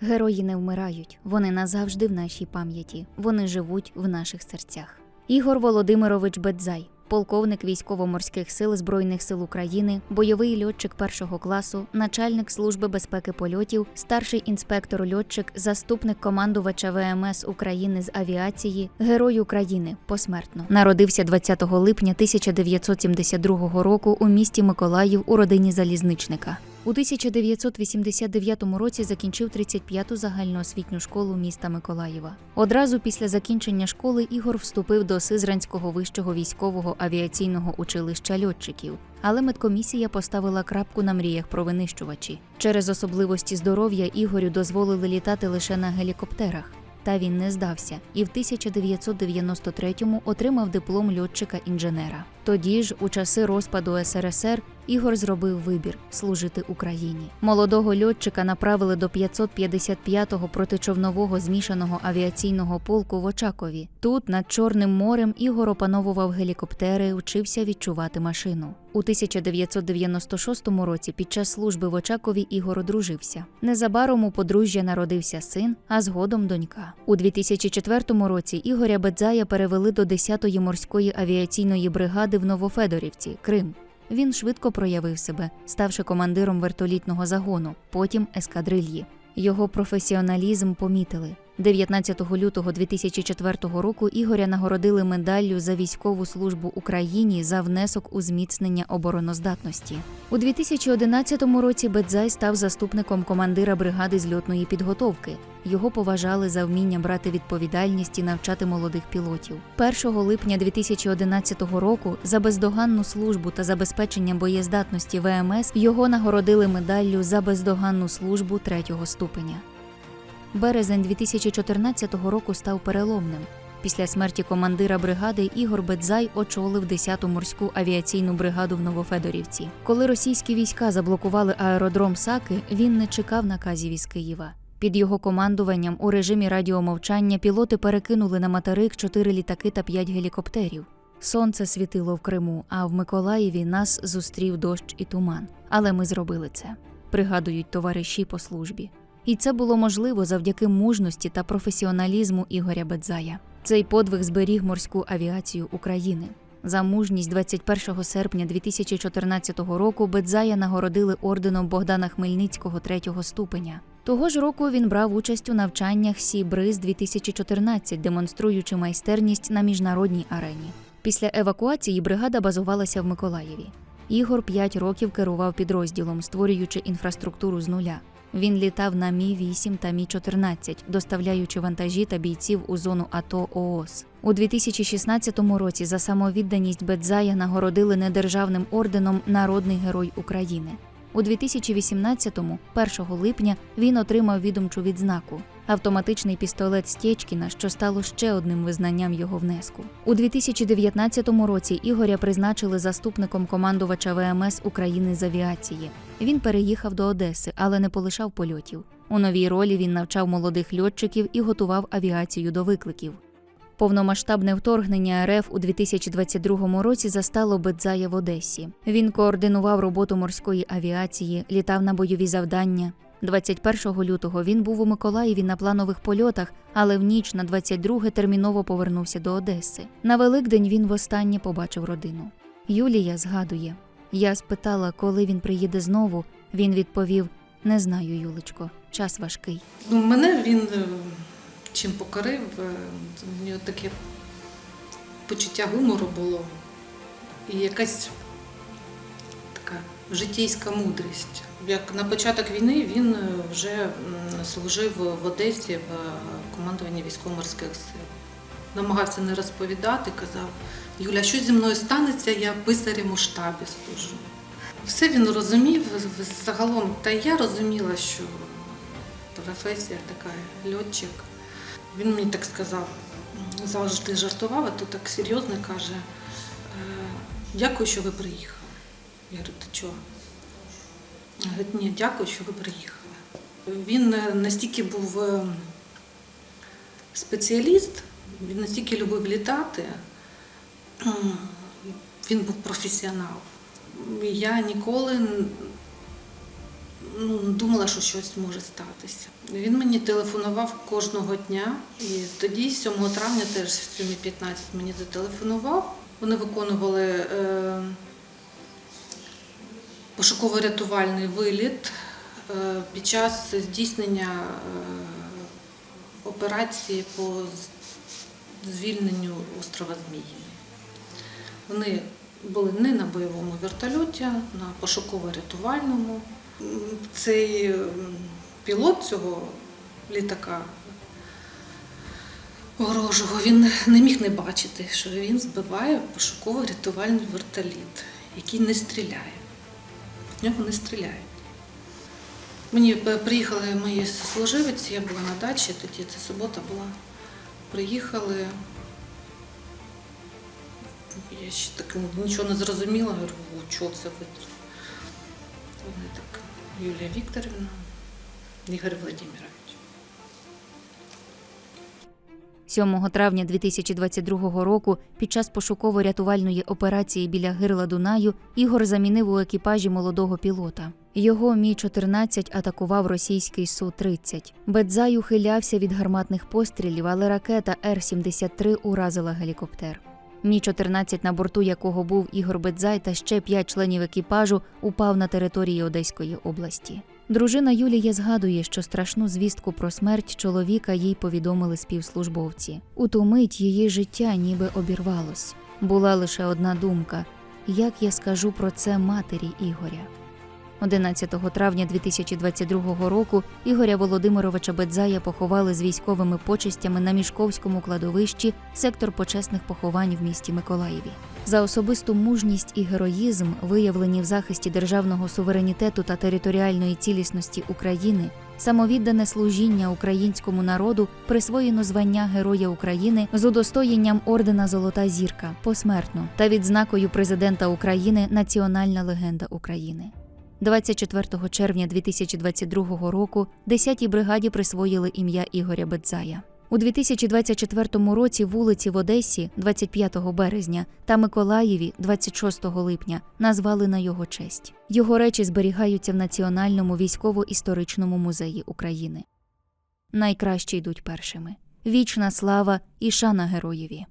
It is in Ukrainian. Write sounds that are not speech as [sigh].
Герої не вмирають, вони назавжди в нашій пам'яті, вони живуть в наших серцях. Ігор Володимирович Бедзай, полковник військово-морських сил Збройних сил України, бойовий льотчик першого класу, начальник служби безпеки польотів, старший інспектор льотчик, заступник командувача ВМС України з авіації, герой України посмертно. Народився 20 липня 1972 року у місті Миколаїв у родині залізничника. У 1989 році закінчив 35-ту загальноосвітню школу міста Миколаєва. Одразу після закінчення школи Ігор вступив до Сизранського вищого військового авіаційного училища льотчиків. Але медкомісія поставила крапку на мріях про винищувачі. Через особливості здоров'я Ігорю дозволили літати лише на гелікоптерах. Та він не здався і в 1993-му отримав диплом льотчика-інженера. Тоді ж, у часи розпаду СРСР, Ігор зробив вибір служити Україні. Молодого льотчика направили до 555-го протичовнового змішаного авіаційного полку в Очакові. Тут, над Чорним морем, Ігор опановував гелікоптери, вчився відчувати машину. У 1996 році під час служби в Очакові Ігор одружився. Незабаром у подружжя народився син, а згодом донька. У 2004 році Ігоря Бедзая перевели до 10-ї морської авіаційної бригади в Новофедорівці, Крим. Він швидко проявив себе, ставши командиром вертолітного загону, потім ескадрильї. Його професіоналізм помітили. 19 лютого 2004 року Ігоря нагородили медаллю за військову службу Україні за внесок у зміцнення обороноздатності. У 2011 році Бедзай став заступником командира бригади зльотної підготовки. Його поважали за вміння брати відповідальність і навчати молодих пілотів. 1 липня 2011 року за бездоганну службу та забезпечення боєздатності ВМС його нагородили медаллю за бездоганну службу третього ступеня. Березень 2014 року став переломним. Після смерті командира бригади Ігор Бедзай очолив 10-ту морську авіаційну бригаду в Новофедорівці. Коли російські війська заблокували аеродром Саки, він не чекав наказів із Києва. Під його командуванням у режимі радіомовчання пілоти перекинули на материк чотири літаки та п'ять гелікоптерів. Сонце світило в Криму, а в Миколаєві нас зустрів дощ і туман. Але ми зробили це, пригадують товариші по службі. І це було можливо завдяки мужності та професіоналізму Ігоря Бедзая. Цей подвиг зберіг морську авіацію України. За мужність 21 серпня 2014 року Бедзая нагородили орденом Богдана Хмельницького третього ступеня. Того ж року він брав участь у навчаннях Сі Бриз 2014, демонструючи майстерність на міжнародній арені. Після евакуації бригада базувалася в Миколаєві. Ігор 5 років керував підрозділом, створюючи інфраструктуру з нуля. Він літав на Мі 8 та Мі 14 доставляючи вантажі та бійців у зону АТО ООС. У 2016 році за самовідданість Бедзая нагородили недержавним орденом Народний Герой України. У 2018-му, 1 липня, він отримав відомчу відзнаку автоматичний пістолет Стєчкіна, що стало ще одним визнанням його внеску. У 2019 році Ігоря призначили заступником командувача ВМС України з авіації. Він переїхав до Одеси, але не полишав польотів. У новій ролі він навчав молодих льотчиків і готував авіацію до викликів. Повномасштабне вторгнення РФ у 2022 році застало Бедзая в Одесі. Він координував роботу морської авіації, літав на бойові завдання. 21 лютого він був у Миколаєві на планових польотах, але в ніч на 22 терміново повернувся до Одеси. На Великдень він востаннє побачив родину. Юлія згадує: я спитала, коли він приїде знову. Він відповів: Не знаю, Юлечко, час важкий. Ну, мене він е, чим покорив, е, у нього таке почуття гумору було і якась така житейська мудрість. Як на початок війни він е, вже служив в Одесі в е, командуванні військово-морських сил. Намагався не розповідати, казав, Юля, що зі мною станеться, я писарем у штабі служу. Все він розумів загалом, та я розуміла, що професія така, льотчик. Він мені так сказав, завжди жартував, а то так серйозно каже, «Е, дякую, що ви приїхали. Я говорю, ти чого? Говорить, ні, дякую, що ви приїхали. Він е, настільки був е, спеціаліст, він настільки любив літати, [clears throat] він був професіонал. Я ніколи ну, думала, що щось може статися. Він мені телефонував кожного дня, і тоді, 7 травня, теж в 7.15 мені зателефонував. Вони виконували е, пошуково-рятувальний виліт е, під час здійснення е, операції по звільненню острова Зміїни. Вони були не на бойовому вертольоті, на пошуково-рятувальному. Цей пілот цього літака ворожого він не міг не бачити, що він збиває пошуково-рятувальний вертоліт, який не стріляє. В нього не стріляють. Мені приїхали мої служивиці, я була на дачі, тоді це субота була. Приїхали. Я ще так нічого не зрозуміла, говорю, що це ви? Вони так, Юлія Вікторівна, Ігор Владимирович. 7 травня 2022 року під час пошуково-рятувальної операції біля гирла Дунаю Ігор замінив у екіпажі молодого пілота. Його Мі-14 атакував російський Су-30. Бедзай ухилявся від гарматних пострілів, але ракета Р-73 уразила гелікоптер. Мі-14, на борту якого був Ігор Бедзай та ще п'ять членів екіпажу, упав на території Одеської області. Дружина Юлія згадує, що страшну звістку про смерть чоловіка їй повідомили співслужбовці. У ту мить її життя ніби обірвалось. Була лише одна думка: як я скажу про це матері Ігоря. 11 травня 2022 року Ігоря Володимировича Бедзая поховали з військовими почестями на Мішковському кладовищі, сектор почесних поховань в місті Миколаєві. За особисту мужність і героїзм, виявлені в захисті державного суверенітету та територіальної цілісності України, самовіддане служіння українському народу присвоєно звання Героя України з удостоєнням ордена Золота зірка посмертно та відзнакою президента України Національна легенда України. 24 червня 2022 року 10-й бригаді присвоїли ім'я Ігоря Бедзая. У 2024 році вулиці в Одесі 25 березня та Миколаєві 26 липня назвали на його честь. Його речі зберігаються в Національному військово-історичному музеї України. Найкращі йдуть першими. Вічна слава і шана героєві.